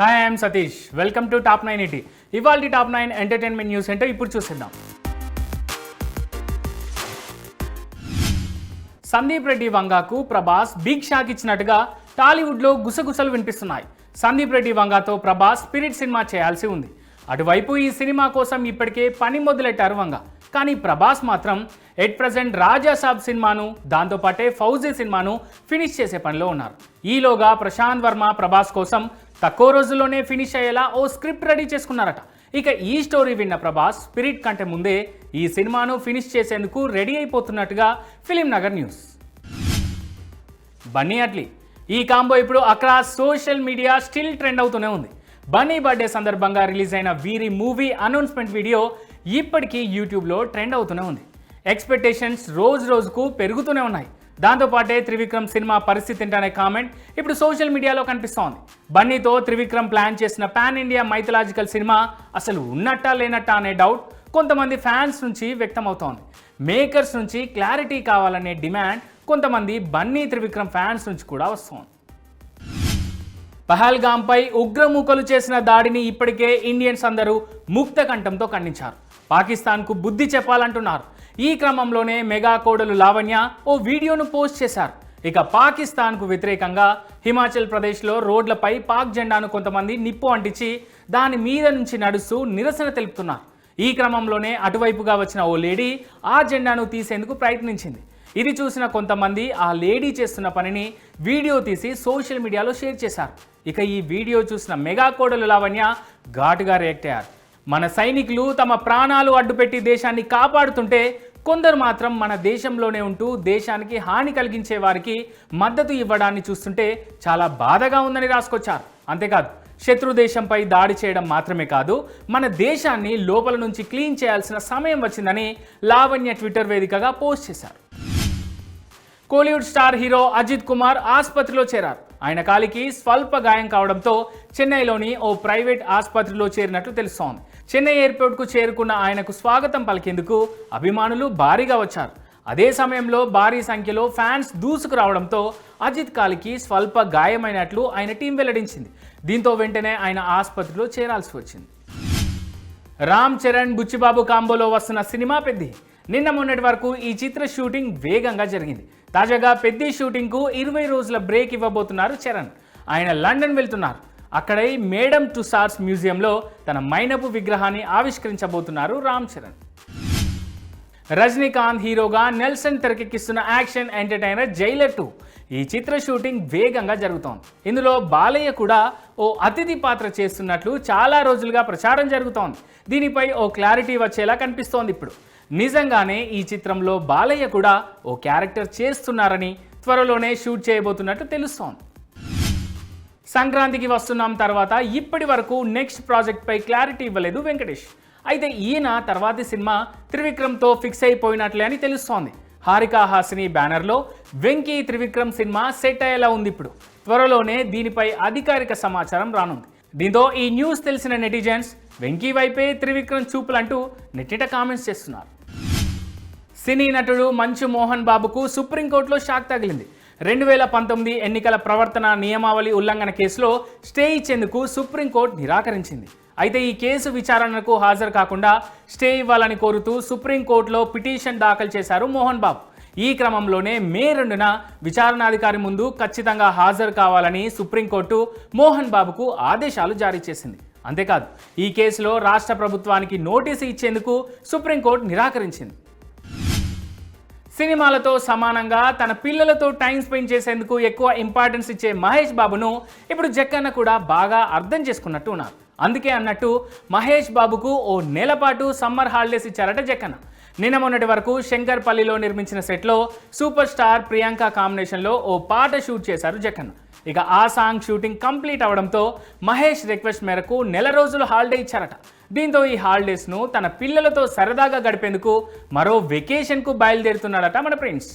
Hi I'm Satish welcome to top nine eighty ఇవాళ top nine entertainment news ఏంటో ఇప్పుడు చూసిద్దాం. సందీప్ రెడ్డి వంగాకు ప్రభాస్ బిగ్ షాక్ ఇచ్చినట్టుగా టాలీవుడ్లో గుసగుసలు వినిపిస్తున్నాయి. సందీప్ రెడ్డి వంగాతో ప్రభాస్ స్పిరిట్ సినిమా చేయాల్సి ఉంది. అటువైపు ఈ సినిమా కోసం ఇప్పటికే పని మొదలెట్టారు వంగ. కానీ ప్రభాస్ మాత్రం ఎట్ ప్రజెంట్ రాజాసాబ్ సినిమాను దాంతోపాటే ఫౌజీ సినిమాను ఫినిష్ చేసే పనిలో ఉన్నారు. ఈలోగా ప్రశాంత్ వర్మ ప్రభాస్ కోసం తక్కువ రోజుల్లోనే ఫినిష్ అయ్యేలా ఓ స్క్రిప్ట్ రెడీ చేసుకున్నారట. ఇక ఈ స్టోరీ విన్న ప్రభాస్ స్పిరిట్ కంటే ముందే ఈ సినిమాను ఫినిష్ చేసేందుకు రెడీ అయిపోతున్నట్టుగా ఫిలిం నగర్ న్యూస్. బన్నీ అట్లీ ఈ కాంబో ఇప్పుడు అక్కడ సోషల్ మీడియా స్టిల్ ట్రెండ్ అవుతూనే ఉంది. బన్నీ బర్త్డే సందర్భంగా రిలీజ్ అయిన వీరి మూవీ అనౌన్స్మెంట్ వీడియో ఇప్పటికీ యూట్యూబ్లో ట్రెండ్ అవుతూనే ఉంది. ఎక్స్పెక్టేషన్స్ రోజు రోజుకు పెరుగుతూనే ఉన్నాయి. దాంతోపాటే త్రివిక్రమ్ సినిమా పరిస్థితి ఏంటనే కామెంట్ ఇప్పుడు సోషల్ మీడియాలో కనిపిస్తోంది. బన్నీతో త్రివిక్రమ్ ప్లాన్ చేసిన పాన్ ఇండియా మైథలాజికల్ సినిమా అసలు ఉన్నట్టా లేనట్టా అనే డౌట్ కొంతమంది ఫ్యాన్స్ నుంచి వ్యక్తమవుతోంది. మేకర్స్ నుంచి క్లారిటీ కావాలనే డిమాండ్ కొంతమంది బన్నీ త్రివిక్రమ్ ఫ్యాన్స్ నుంచి కూడా వస్తోంది. పహల్గాంపై ఉగ్రమూకలు చేసిన దాడిని ఇప్పటికే ఇండియన్స్ అందరూ ముక్త కంఠంతో ఖండించారు. పాకిస్తాన్కు బుద్ధి చెప్పాలంటున్నారు. ఈ క్రమంలోనే మెగా కోడలు లావణ్య ఓ వీడియోను పోస్ట్ చేశారు. ఇక పాకిస్తాన్కు వ్యతిరేకంగా హిమాచల్ ప్రదేశ్లో రోడ్లపై పాక్ జెండాను కొంతమంది నిప్పు అంటించి దాని మీద నుంచి నడుస్తూ నిరసన తెలుపుతున్నారు. ఈ క్రమంలోనే అటువైపుగా వచ్చిన ఓ లేడీ ఆ జెండాను తీసేందుకు ప్రయత్నించింది. ఇది చూసిన కొంతమంది ఆ లేడీ చేస్తున్న పనిని వీడియో తీసి సోషల్ మీడియాలో షేర్ చేశారు. ఇక ఈ వీడియో చూసిన మెగా కోడలు లావణ్య ఘాటుగా రియాక్ట్ అయ్యారు. మన సైనికులు తమ ప్రాణాలు అడ్డుపెట్టి దేశాన్ని కాపాడుతుంటే కొందరు మాత్రం మన దేశంలోనే ఉంటూ దేశానికి హాని కలిగించే వారికి మద్దతు ఇవ్వడాన్ని చూస్తుంటే చాలా బాధగా ఉందని రాసుకొచ్చారు. అంతేకాదు శత్రు దేశంపై దాడి చేయడం మాత్రమే కాదు మన దేశాన్ని లోపల నుంచి క్లీన్ చేయాల్సిన సమయం వచ్చిందని లావణ్య ట్విట్టర్ వేదికగా పోస్ట్ చేశారు. Kollywood star hero Ajith Kumar ఆసుపత్రిలో చేరారు. ఆయన కాలికి స్వల్ప గాయం కావడంతో చెన్నైలోని ఓ ప్రైవేట్ ఆసుపత్రిలో చేరినట్లు తెలుస్తోంది. చెన్నై ఎయిర్పోర్ట్కు చేరుకున్న ఆయనకు స్వాగతం పలికేందుకు అభిమానులు భారీగా వచ్చారు. అదే సమయంలో భారీ సంఖ్యలో ఫ్యాన్స్ దూసుకురావడంతో అజిత్ కాలికి స్వల్ప గాయమైనట్లు ఆయన టీం వెల్లడించింది. దీంతో వెంటనే ఆయన ఆసుపత్రిలో చేరాల్సి వచ్చింది. రామ్ చరణ్ బుచ్చిబాబు కాంబోలో వస్తున్న సినిమా పెద్ది నిన్న మొన్నటి వరకు ఈ చిత్ర షూటింగ్ వేగంగా జరిగింది. తాజాగా పెద్ది షూటింగ్కు ఇరవై రోజుల బ్రేక్ ఇవ్వబోతున్నారు చరణ్. ఆయన లండన్ వెళ్తున్నారు. అక్కడే మేడం టు సార్స్ మ్యూజియంలో తన మైనపు విగ్రహాన్ని ఆవిష్కరించబోతున్నారు రామ్ చరణ్. రజనీకాంత్ హీరోగా నెల్సన్ తెరకెక్కిస్తున్న యాక్షన్ ఎంటర్టైనర్ జైలర్ టూ. ఈ చిత్ర షూటింగ్ వేగంగా జరుగుతోంది. ఇందులో బాలయ్య కూడా ఓ అతిథి పాత్ర చేస్తున్నట్లు చాలా రోజులుగా ప్రచారం జరుగుతోంది. దీనిపై ఓ క్లారిటీ వచ్చేలా కనిపిస్తోంది ఇప్పుడు. నిజంగానే ఈ చిత్రంలో బాలయ్య కూడా ఓ క్యారెక్టర్ చేస్తున్నారని త్వరలోనే షూట్ చేయబోతున్నట్టు తెలుస్తోంది. సంక్రాంతికి వస్తున్నాం తర్వాత ఇప్పటి వరకు నెక్స్ట్ ప్రాజెక్ట్పై క్లారిటీ ఇవ్వలేదు వెంకటేష్. అయితే ఈయన తర్వాతి సినిమా త్రివిక్రమ్తో ఫిక్స్ అయిపోయినట్లే అని తెలుస్తోంది. హారికా హాసిని బ్యానర్లో వెంకీ త్రివిక్రమ్ సినిమా సెట్ అయ్యేలా ఉంది ఇప్పుడు. త్వరలోనే దీనిపై అధికారిక సమాచారం రానుంది. దీంతో ఈ న్యూస్ తెలిసిన నెటిజన్స్ వెంకీ వైపే త్రివిక్రమ్ చూపులంటూ నెట్టిట కామెంట్స్ చేస్తున్నారు. సినీ నటుడు మంచు మోహన్ బాబుకు సుప్రీంకోర్టులో షాక్ తగిలింది. రెండు వేల పంతొమ్మిది ఎన్నికల ప్రవర్తన నియమావళి ఉల్లంఘన కేసులో స్టే ఇచ్చేందుకు సుప్రీంకోర్టు నిరాకరించింది. అయితే ఈ కేసు విచారణకు హాజరు కాకుండా స్టే ఇవ్వాలని కోరుతూ సుప్రీంకోర్టులో పిటిషన్ దాఖలు చేశారు మోహన్ బాబు. ఈ క్రమంలోనే మే రెండున విచారణాధికారి ముందు ఖచ్చితంగా హాజరు కావాలని సుప్రీంకోర్టు మోహన్ బాబుకు ఆదేశాలు జారీ చేసింది. అంతేకాదు ఈ కేసులో రాష్ట్ర ప్రభుత్వానికి నోటీసు ఇచ్చేందుకు సుప్రీంకోర్టు నిరాకరించింది. సినిమాలతో సమానంగా తన పిల్లలతో టైం స్పెండ్ చేసేందుకు ఎక్కువ ఇంపార్టెన్స్ ఇచ్చే మహేష్ బాబును ఇప్పుడు జక్కన్న కూడా బాగా అర్థం చేసుకున్నట్టు ఉన్నారు. అందుకే అన్నట్టు మహేష్ బాబుకు ఓ నెలపాటు సమ్మర్ హాలిడేస్ ఇచ్చారట జక్కన్న. నిన్న మొన్నటి వరకు శంకర్పల్లిలో నిర్మించిన సెట్లో సూపర్ స్టార్ ప్రియాంక కాంబినేషన్లో ఓ పాట షూట్ చేశారు జగన్. ఇక ఆ సాంగ్ షూటింగ్ కంప్లీట్ అవడంతో మహేష్ రిక్వెస్ట్ మేరకు నెల రోజులు హాలిడే ఇచ్చారట. దీంతో ఈ హాలిడేస్ను తన పిల్లలతో సరదాగా గడిపేందుకు మరో వెకేషన్కు బయలుదేరుతున్నాడట మన ఫ్రెండ్స్